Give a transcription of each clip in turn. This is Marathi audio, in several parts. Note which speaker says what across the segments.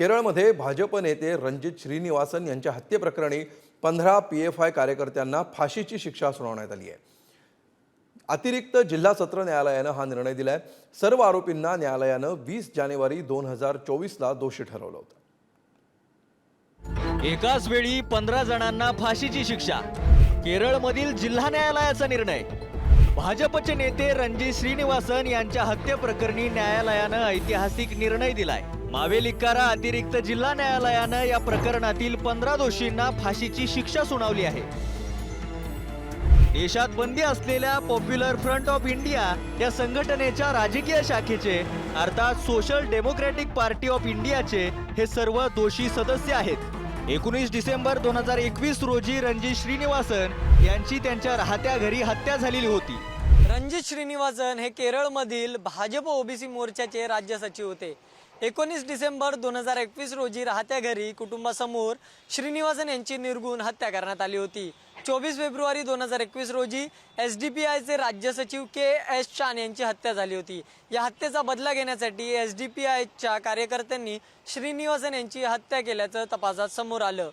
Speaker 1: केरळमध्ये भाजप नेते रणजित श्रीनिवासन यांच्या हत्येप्रकरणी पंधरा पी एफ आय कार्यकर्त्यांना फाशीची शिक्षा सुनावण्यात आली आहे. अतिरिक्त जिल्हा सत्र न्यायालयानं हा निर्णय दिलाय. सर्व आरोपींना न्यायालयानं वीस जानेवारी दोन हजार चोवीसला दोषी ठरवलं होतं.
Speaker 2: एकाच वेळी पंधरा जणांना फाशीची शिक्षा. केरळमधील जिल्हा न्यायालयाचा निर्णय. भाजपचे नेते रणजित श्रीनिवासन यांच्या हत्येप्रकरणी न्यायालयानं ऐतिहासिक निर्णय दिलाय. मावेलिक्कारा अतिरिक्त जिल्हा न्यायालयानं या प्रकरणातील पंधरा दोषींना फाशीची शिक्षा सुनावली आहे. देशात बंदी असलेल्या पॉप्युलर फ्रंट ऑफ इंडिया या संघटनेच्या राजकीय शाखेचे अर्थात सोशल डेमोक्रॅटिक पार्टी ऑफ इंडियाचे हे सर्व दोषी सदस्य आहेत. एकोणीस डिसेंबर दोन हजार एकवीस रोजी रणजित श्रीनिवासन यांची त्यांच्या राहत्या घरी हत्या झालेली होती.
Speaker 3: रणजित श्रीनिवासन हे केरळमधील भाजप ओबीसी मोर्चाचे राज्य सचिव होते. एकोणीस डिसेंबर दोन हजार एकवीस रोजी राहत्या घरी कुटुंबासमोर श्रीनिवासन यांची निर्गुण हत्या करण्यात आली होती. चोवीस फेब्रुवारी दोन हजार एकवीस रोजी एस डी पी आयचे राज्य सचिव के एस चान यांची हत्या झाली होती. या हत्येचा बदला घेण्यासाठी एस डी पी आयच्या कार्यकर्त्यांनी श्रीनिवासन यांची हत्या केल्याचं तपासात समोर आलं.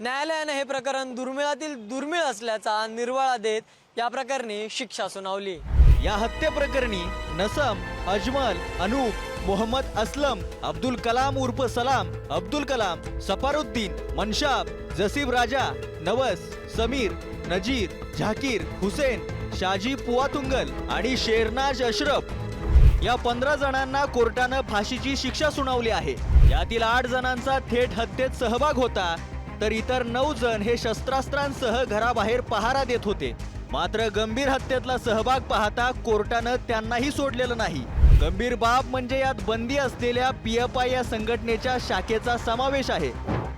Speaker 3: न्यायालयानं हे प्रकरण दुर्मिळातील दुर्मिळ असल्याचा निर्वाळा देत या प्रकरणी शिक्षा सुनावली.
Speaker 2: या हत्येप्रकरणी नसम अजमल अनूप मोहम्मद असलम अब्दुल कलाम उर्फ सलाम अब्दुल कलाम सफारुद्दीन मनशाब जसीब राजा नवस समीर नजीर झाकीर हुसेन शाजी पुवातुंगल आणि शेरनाज अशरफ. या पंधरा जणांना कोर्टानं फाशीची शिक्षा सुनावली आहे. यातील आठ जणांचा थेट हत्येत सहभाग होता तर इतर नऊ जण हे शस्त्रास्त्रांसह घराबाहेर पहारा देत होते. मात्र गंभीर हत्येतला सहभाग पाहता कोर्टानं त्यांनाही सोडलेलं नाही. गंभीर बाब म्हणजे यात बंदी असलेल्या पीएफआय या संघटनेच्या शाखेचा समावेश आहे.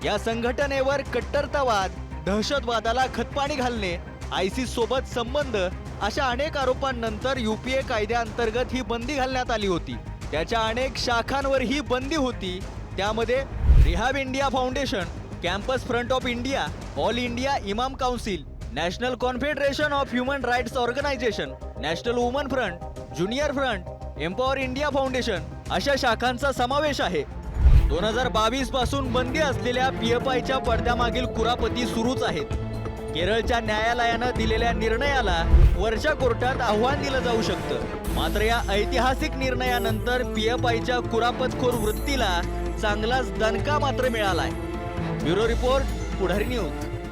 Speaker 2: या संघटनेवर कट्टरतावाद दहशतवादाला खतपाणी घालणे आयसिस सोबत संबंध अशा अनेक आरोपांनंतर युपीए कायद्याअंतर्गत ही बंदी घालण्यात आली होती. त्याच्या अनेक शाखांवर ही बंदी होती. त्यामध्ये Rehab India Foundation Campus Front of India All India Imam Council National Confederation of Human Rights Organisation National Woman Front Junior Front Empower India Foundation अशा शाखांचा समावेश आहे. दोन हजार बावीसपासून बंदी असलेल्या पीएफआयच्या पडद्यामागील कुरापती सुरूच आहेत. केरळच्या न्यायालयानं दिलेल्या निर्णयाला वरच्या कोर्टात आव्हान दिलं जाऊ शकतं. मात्र या ऐतिहासिक निर्णयानंतर पीएफआयच्या कुरापतखोर वृत्तीला चांगलाच दणका मात्र मिळालाय. Bureau report Pudhari news.